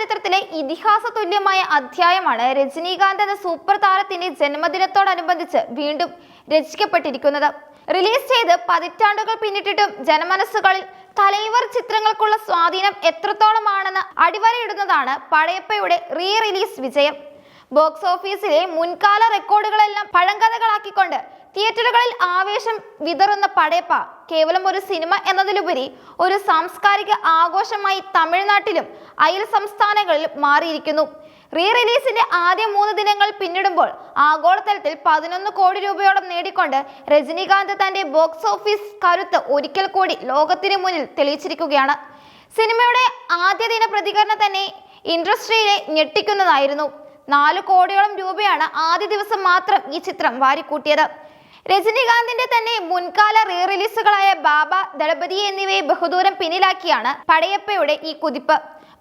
ചരിത്രത്തിലെ ഇതിഹാസ തുല്യമായ അധ്യായമാണ് രജനീകാന്ത് എന്ന സൂപ്പർ താരത്തിന്റെ ജന്മദിനത്തോടനുബന്ധിച്ച് വീണ്ടും രചിക്കപ്പെട്ടിരിക്കുന്നത്. റിലീസ് ചെയ്ത് പതിറ്റാണ്ടുകൾ പിന്നിട്ടിട്ടും ജനമനസ്സുകളിൽ തലൈവർ ചിത്രങ്ങൾക്കുള്ള സ്വാധീനം എത്രത്തോളമാണെന്ന് അടിവരയിടുന്നതാണ് പടയപ്പയുടെ റീ റിലീസ് വിജയം. ബോക്സ് ഓഫീസിലെ മുൻകാല റെക്കോർഡുകളെല്ലാം പഴങ്കഥകളാക്കിക്കൊണ്ട് തിയേറ്ററുകളിൽ ആവേശം വിതറുന്ന പടയപ്പ കേവലം ഒരു സിനിമ എന്നതിലുപരി ഒരു സാംസ്കാരിക ആഘോഷമായി തമിഴ്നാട്ടിലും അയൽ സംസ്ഥാനങ്ങളിലും മാറിയിരിക്കുന്നു. റീ റിലീസിന്റെ ആദ്യ മൂന്ന് ദിനങ്ങൾ പിന്നിടുമ്പോൾ ആഗോളതലത്തിൽ പതിനൊന്ന് കോടി രൂപയോളം നേടിക്കൊണ്ട് രജനീകാന്ത് തന്റെ ബോക്സ് ഓഫീസ് കരുത്ത് ഒരിക്കൽ കൂടി ലോകത്തിന് മുന്നിൽ തെളിയിച്ചിരിക്കുകയാണ്. സിനിമയുടെ ആദ്യ ദിന പ്രതികരണം തന്നെ ഇൻഡസ്ട്രിയിലെ ഞെട്ടിക്കുന്നതായിരുന്നു. നാല് കോടിയോളം രൂപയാണ് ആദ്യ ദിവസം മാത്രം ഈ ചിത്രം വാരിക്കൂട്ടിയത്. രജനീകാന്തിന്റെ തന്നെ മുൻകാല റീ റിലീസുകളായ ബാബ ദളപതി എന്നിവയെ ബഹുദൂരം പിന്നിലാക്കിയാണ് പടയപ്പയുടെ ഈ കുതിപ്പ്.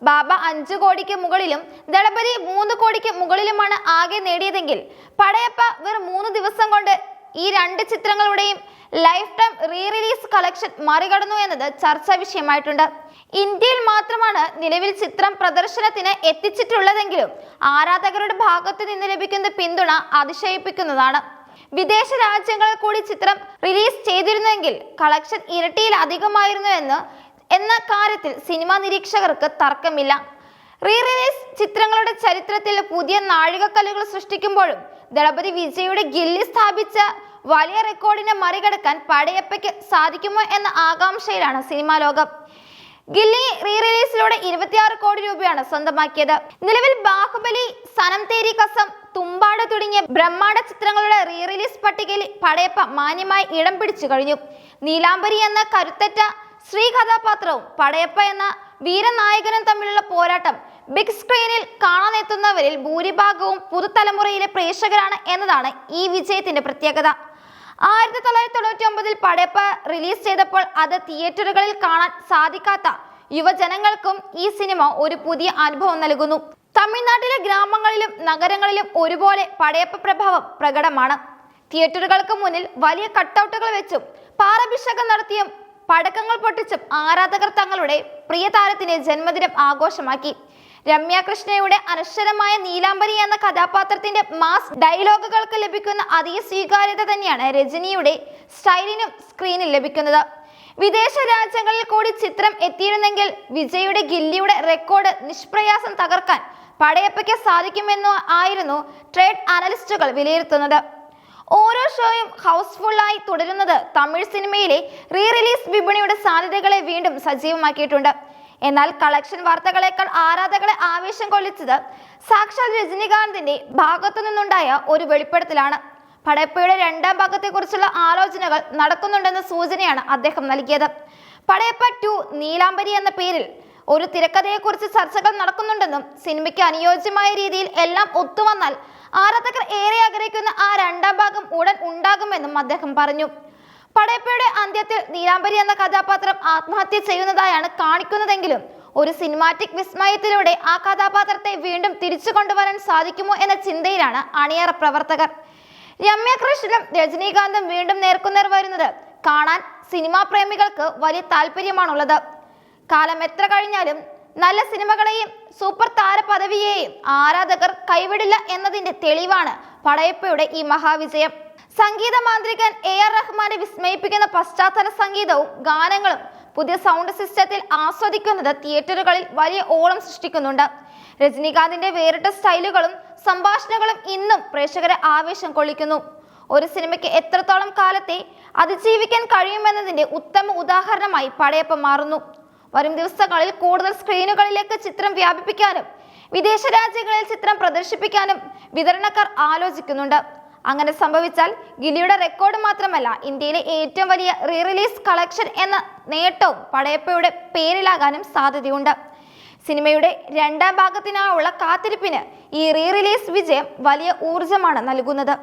ബാബ അഞ്ചു കോടിക്ക് മുകളിലും ദളപതി മൂന്ന് കോടിക്ക് മുകളിലുമാണ് ആകെ നേടിയതെങ്കിൽ പടയപ്പ വെറും മൂന്ന് ദിവസം കൊണ്ട് ഈ രണ്ട് ചിത്രങ്ങളുടെയും life time re release collection മറികടന്നു എന്നത് ചർച്ചാ വിഷയമായിട്ടുണ്ട്. ഇന്ത്യയിൽ മാത്രമാണ് നിലവിൽ ചിത്രം പ്രദർശനത്തിന് എത്തിച്ചിട്ടുള്ളതെങ്കിലും ആരാധകരുടെ ഭാഗത്തു നിന്ന് ലഭിക്കുന്ന പിന്തുണ അതിശയിപ്പിക്കുന്നതാണ്. വിദേശ രാജ്യങ്ങളിൽ കൂടി ചിത്രം റിലീസ് ചെയ്തിരുന്നെങ്കിൽ കളക്ഷൻ ഇരട്ടിയിലധികമായിരുന്നു എന്ന് എന്ന കാര്യത്തിൽ സിനിമാ നിരീക്ഷകർക്ക് തർക്കമില്ല. റീ റിലീസ് ചിത്രങ്ങളുടെ ചരിത്രത്തിൽ പുതിയ നാഴികക്കല്ലുകൾ സൃഷ്ടിക്കുമ്പോഴും ദളപതി വിജയുടെ ഗില്ലി സ്ഥാപിച്ച വലിയ റെക്കോർഡിനെ മറികടക്കാൻ പടയപ്പയ്ക്ക് സാധിക്കുമോ എന്ന ആകാംക്ഷയിലാണ് സിനിമാ ലോകം. ഗില്ലി റീ റിലീസിലൂടെ ഇരുപത്തിയാറ് കോടി രൂപയാണ് സ്വന്തമാക്കിയത്. നിലവിൽ ബാഹുബലി സനം തേരി കസം തുമ്പാട് തുടങ്ങിയ ബ്രഹ്മാണ്ഡ ചിത്രങ്ങളുടെ റീ റിലീസ് പട്ടികയിൽ പടയപ്പ മാന്യമായി ഇടം പിടിച്ചു കഴിഞ്ഞു. നീലാംബരി എന്ന കരുത്തറ്റ സ്ത്രീ കഥാപാത്രവും പടയപ്പ എന്ന വീരനായകനും തമ്മിലുള്ള പോരാട്ടം ബിഗ് സ്ക്രീനിൽ കാണാനെത്തുന്നവരിൽ ഭൂരിഭാഗവും പുതുതലമുറയിലെ പ്രേക്ഷകരാണ് എന്നതാണ് ഈ വിജയത്തിന്റെ പ്രത്യേകത. ആയിരത്തി തൊള്ളായിരത്തി തൊണ്ണൂറ്റി ഒമ്പതിൽ പടയപ്പ റിലീസ് ചെയ്തപ്പോൾ അത് തിയേറ്ററുകളിൽ കാണാൻ സാധിക്കാത്ത യുവജനങ്ങൾക്കും ഈ സിനിമ ഒരു പുതിയ അനുഭവം നൽകുന്നു. തമിഴ്നാട്ടിലെ ഗ്രാമങ്ങളിലും നഗരങ്ങളിലും ഒരുപോലെ പടയപ്പ പ്രഭാവം പ്രകടമാണ്. തിയേറ്ററുകൾക്ക് മുന്നിൽ വലിയ കട്ടൗട്ടുകൾ വെച്ചും പാറഭിഷേകം നടത്തിയും പടക്കങ്ങൾ പൊട്ടിച്ചും ആരാധകർ തങ്ങളുടെ പ്രിയ താരത്തിന്റെ ജന്മദിനം ആഘോഷമാക്കി. രമ്യ കൃഷ്ണയുടെ അനശ്വരമായ നീലാംബരി എന്ന കഥാപാത്രത്തിന്റെ മാസ് ഡയലോഗുകൾക്ക് ലഭിക്കുന്ന അതേ സ്വീകാര്യത തന്നെയാണ് രജനിയുടെ സ്റ്റൈലിനും സ്ക്രീനിൽ ലഭിക്കുന്നത്. വിദേശ രാജ്യങ്ങളിൽ കൂടി ചിത്രം എത്തിയിരുന്നെങ്കിൽ വിജയുടെ ഗില്ലിയുടെ റെക്കോർഡ് നിഷ്പ്രയാസം തകർക്കാൻ പടയപ്പയ്ക്ക് സാധിക്കുമെന്ന് ആയിരുന്നു ട്രേഡ് അനലിസ്റ്റുകൾ വിലയിരുത്തുന്നത്. ഓരോ ഷോയും ഹൗസ്ഫുള്ളായി തുടരുന്നത് തമിഴ് സിനിമയിലെ റീ റിലീസ് വിപണിയുടെ സാധ്യതകളെ വീണ്ടും സജീവമാക്കിയിട്ടുണ്ട്. എന്നാൽ കളക്ഷൻ വാർത്തകളെക്കാൾ ആരാധകളെ ആവേശം കൊള്ളിച്ചത് സാക്ഷാൽ രജനീകാന്തിന്റെ ഭാഗത്തു നിന്നുണ്ടായ ഒരു വെളിപ്പെടുത്തലാണ്. പടയപ്പയുടെ രണ്ടാം ഭാഗത്തെക്കുറിച്ചുള്ള ആലോചനകൾ നടക്കുന്നുണ്ടെന്ന സൂചനയാണ് അദ്ദേഹം നൽകിയത്. പടയപ്പ ടു നീലാംബരി എന്ന പേരിൽ ഒരു തിരക്കഥയെക്കുറിച്ച് ചർച്ചകൾ നടക്കുന്നുണ്ടെന്നും സിനിമയ്ക്ക് അനുയോജ്യമായ രീതിയിൽ എല്ലാം ഒത്തുവന്നാൽ ആരാധകർ ഏറെ ആഗ്രഹിക്കുന്ന ആ രണ്ടാം ഭാഗം ഉടൻ ഉണ്ടാകുമെന്നും അദ്ദേഹം പറഞ്ഞു. പടയപ്പയുടെ അന്ത്യത്തിൽ നീലാംബരി എന്ന കഥാപാത്രം ആത്മഹത്യ ചെയ്യുന്നതായാണ് കാണിക്കുന്നതെങ്കിലും ഒരു സിനിമാറ്റിക് വിസ്മയത്തിലൂടെ ആ കഥാപാത്രത്തെ വീണ്ടും തിരിച്ചു കൊണ്ടുവരാൻ സാധിക്കുമോ എന്ന ചിന്തയിലാണ് അണിയറ പ്രവർത്തകർ. രമ്യ കൃഷ്ണനും രജനീകാന്തും വീണ്ടും നേർക്കുനേർ വരുന്നത് കാണാൻ സിനിമാ പ്രേമികൾക്ക് വലിയ താല്പര്യമാണുള്ളത്. കാലം എത്ര കഴിഞ്ഞാലും നല്ല സിനിമകളെയും സൂപ്പർ താര പദവിയെയും ആരാധകർ കൈവിടില്ല എന്നതിന്റെ തെളിവാണ് പടയപ്പയുടെ ഈ മഹാവിജയം. സംഗീത മാന്ത്രികൻ എ ആർ റഹ്മാനെ വിസ്മയിപ്പിക്കുന്ന പശ്ചാത്തല സംഗീതവും ഗാനങ്ങളും പുതിയ സൗണ്ട് സിസ്റ്റത്തിൽ ആസ്വദിക്കുന്നത് തിയേറ്ററുകളിൽ വലിയ ഓളം സൃഷ്ടിക്കുന്നുണ്ട്. രജനീകാന്തിന്റെ വേറിട്ട സ്റ്റൈലുകളും സംഭാഷണങ്ങളും ഇന്നും പ്രേക്ഷകരെ ആവേശം കൊള്ളിക്കുന്നു. ഒരു സിനിമയ്ക്ക് എത്രത്തോളം കാലത്തെ അതിജീവിക്കാൻ കഴിയുമെന്നതിന്റെ ഉത്തമ ഉദാഹരണമായി പടയപ്പ മാറുന്നു. വരും ദിവസങ്ങളിൽ കൂടുതൽ സ്ക്രീനുകളിലേക്ക് ചിത്രം വ്യാപിപ്പിക്കാനും വിദേശ രാജ്യങ്ങളിൽ ചിത്രം പ്രദർശിപ്പിക്കാനും വിതരണക്കാർ ആലോചിക്കുന്നുണ്ട്. അങ്ങനെ സംഭവിച്ചാൽ ഗിലിയുടെ റെക്കോർഡ് മാത്രമല്ല ഇന്ത്യയിലെ ഏറ്റവും വലിയ റീ റിലീസ് കളക്ഷൻ എന്ന നേട്ടവും പടയപ്പയുടെ പേരിലാകാനും സാധ്യതയുണ്ട്. സിനിമയുടെ രണ്ടാം ഭാഗത്തിനായുള്ള കാത്തിരിപ്പിന് ഈ റീ റിലീസ് വിജയം വലിയ ഊർജമാണ് നൽകുന്നത്.